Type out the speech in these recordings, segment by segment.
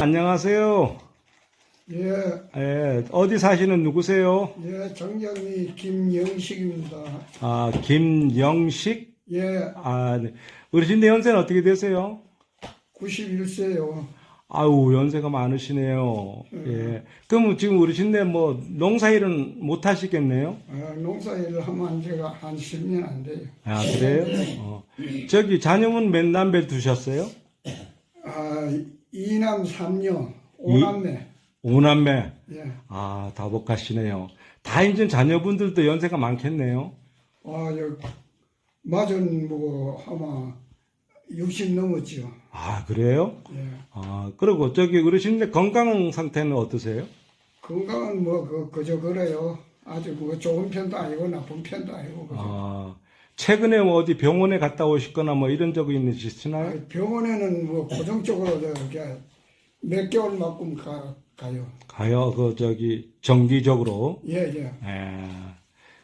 안녕하세요. 예, 예, 어디 사시는 누구세요? 예, 정경이 김영식입니다. 아, 김영식? 예, 아, 네. 어르신데 연세는 어떻게 되세요? 91세요. 아우, 연세가 많으시네요. 예. 그럼 지금 어르신데 뭐 농사일은 못 하시겠네요? 아, 농사일을 하면 제가 한 10년 안 돼요. 아, 그래요? 어. 저기 자녀분 몇 남배 두셨어요? 아, 이남 삼녀, 오남매. 오남매. 예, 아, 다복하시네요. 다 이제 자녀분들도 연세가 많겠네요. 아, 여, 맞은 뭐 아마 60 넘었죠. 아, 그래요? 예, 아, 그리고 저기 어르신데 건강 상태는 어떠세요? 건강은 뭐 그, 그저 그래요. 아주 뭐 좋은 편도 아니고 나쁜 편도 아니고 그죠. 아, 최근에 뭐 어디 병원에 갔다 오셨거나 뭐 이런 적이 있으시나요? 아, 병원에는 뭐 고정적으로 저게 몇 개월 만큼 가, 가요. 가요, 그, 저기, 정기적으로. 예, 예. 예.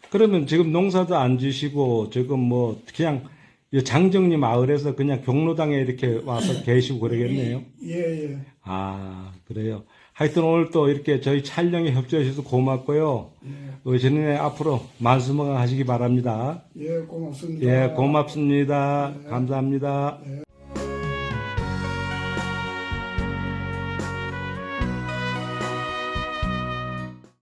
그러면 지금 농사도 안 지시고, 지금 뭐, 그냥, 이 장정리 마을에서 그냥 경로당에 이렇게 와서 계시고 그러겠네요. 예, 예. 아, 그래요. 하여튼 오늘 또 이렇게 저희 촬영에 협조해 주셔서 고맙고요. 예, 의진의 앞으로 만수무강 하시기 바랍니다. 예, 고맙습니다. 예, 고맙습니다. 감사합니다. 예.